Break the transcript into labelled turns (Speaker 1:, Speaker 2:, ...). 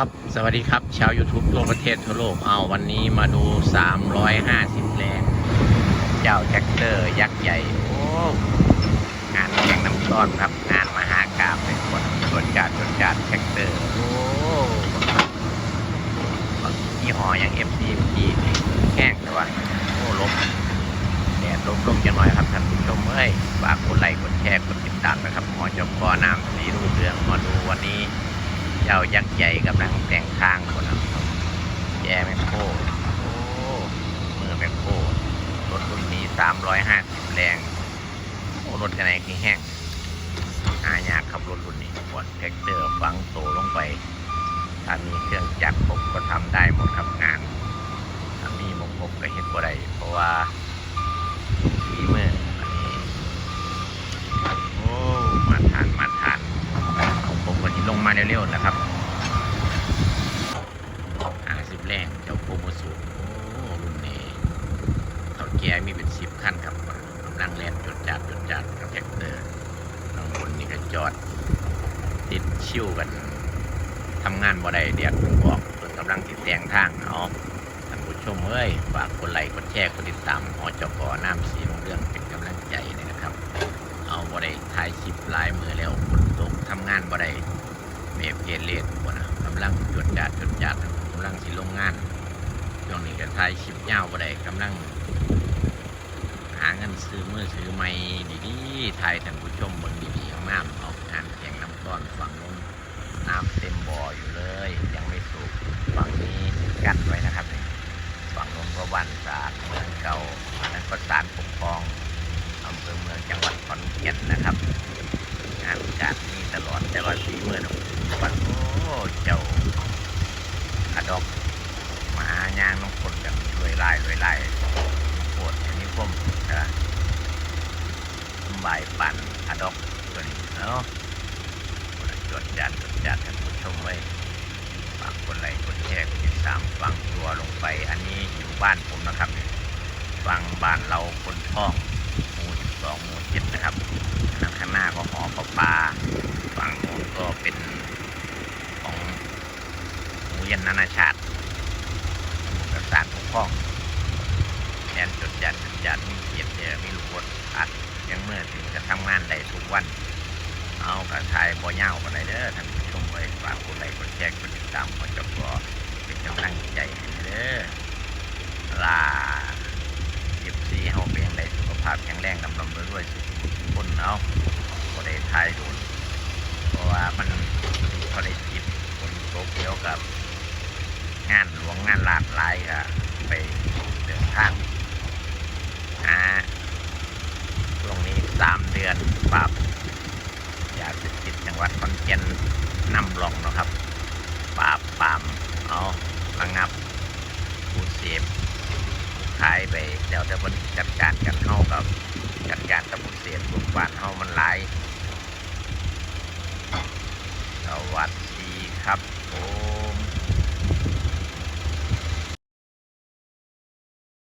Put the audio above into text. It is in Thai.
Speaker 1: ครับ สวัสดีครับ ชาว YouTube ทั่วประเทศทั่วโลก เอาวันนี้มาดู 350 แรงเจ้าแท็กเตอร์ ยักษ์ใหญ่ โอ้ งานแข่งน้ำต้อนครับ งานมหากราบเป็นคนส่วนการส่วนการแท็กเตอร์ โอ้ยี่ห้อยัง MCMG นี่แห้งแต่ว่าโอ้ลมแดดลมลมจะน้อยครับท่านผู้ชมเอ้ยฝากกดไลค์กดแชร์กดติดตามนะครับหอจบก้อน้ำสีรูปเรืองมาดูวันนี้ เจ้ายักษ์ใหญ่กำลังแต่งทางคนนะแย่แมคโครโอ้มือแมคโครรถรุ่นนี้สามร้อยห้าสิบแรง โอ้รถกันไหนคือแห้งหายากขับรถรุ่นนี้ปวดแท็กเตอร์ฝังโตลงไป ถ้ามีเครื่องจักรผมก็ทำได้หมดครับงาน ถ้ามีมกผมก็เห็นบ่ได้เพราะว่าฝีมืออันนี้ โอ้ มาทานมาทาน ผมก็ที่ลงมาเร็วๆนะครับหาสิบ แรงเจ้าโคโมสุโอ้รุ่นนี้เท่าแก่มีเป็นสิบขั้นครับกำลังแล่นจดจัดจดจัดกับแท็กเตอร์ข้างบนนี่ก็จอด ติดชิวกันทำงานบ่ได้เดียดบอกเพิ่งกำลังติดแตงทางเอาท่านผู้ชมเอ้ยฝากกดไลค์กดแชร์กดติดตามหอจกอน้ำสีลงเรื่องเป็นกำลังใจนะครับ เอาบ่ได้ถ่ายคลิปหลายมือแล้วฝนตกทำงานบ่ได้เมฟเกเลตบ่นะกำลังจดจัดจดจัดกำลังสิลงงานช่วง นี้ก็ถ่ายคลิปยาวบ่ได้กำลัง หาเงินซื้อมือซื้อไม้ดีๆถ่ายท่านผู้ชมเบิ่งดีๆงามๆเอางานแข่งน้ำต้อนฝั่งนู้นน้ำเต็มบ่ออยู่เลย ยังไม่สูบฝั่งนี้กั้นไว้นะครับฝั่งนู้นก็วันศาสตร์เมืองเก่าอันนั้นก็ศาลปกครองอำเภอเมืองจังหวัดขอนแก่นนะครับ งานการนี้ตลอดแต่ว่าสีมือของวันโอ้เจ้าอะดอกมหายางน้องคนกันรวยไล่รวยไล่โคตรอันนี้ผมนะ บายปั่นอะดอกตัวนี้เนาะจดจัดจดจัดท่านผู้ชมไว้ฝากกดไลค์กดแชร์กดติดตามฟังตัวลงไป อันนี้อยู่บ้านผมนะครับ ฟังบ้านเราคนท่องหมู่12หมู่7นะครับข้างหน้าก็หอประปาฝั่งโน้นก็เป็นของหมู่เย็นนานาชาติกระสานปกครองแทนจดจัดจดจัดมีเกียรติเดียมีลูกบดอัด ยังเมื่อถึงจะทำงานได้ทุกวัน เอากระทายบ่เน่ากันเลยเด้อท่านผู้ชมไว้ฝากกดไลค์กดแชร์กดติดตามกดจบก็เป็นกำลังใจให้เด้อลาเก็บสีเฮาเป็นยังไงสุขภาพแข็งแรงดำดำด้วยสุขคนเอาก็ได้ทายโดนเพราะว่ามันเขาได้จิบคนโตเกี่ยวกับ งานหลวงงานหลากหลายก็ไปเดินทางหาช่วงนี้ ลือนปราบยาเสพติดจังหวัดขอนแก่นนำลองนะครับปราบปรามเอาระงับผู้เสพขายไปเดี๋ยวจะมันจัดการกันเข้ากับจัดการกับผู้เสียทุกบาทเข้ามันหลายสวัสดีครับโอ้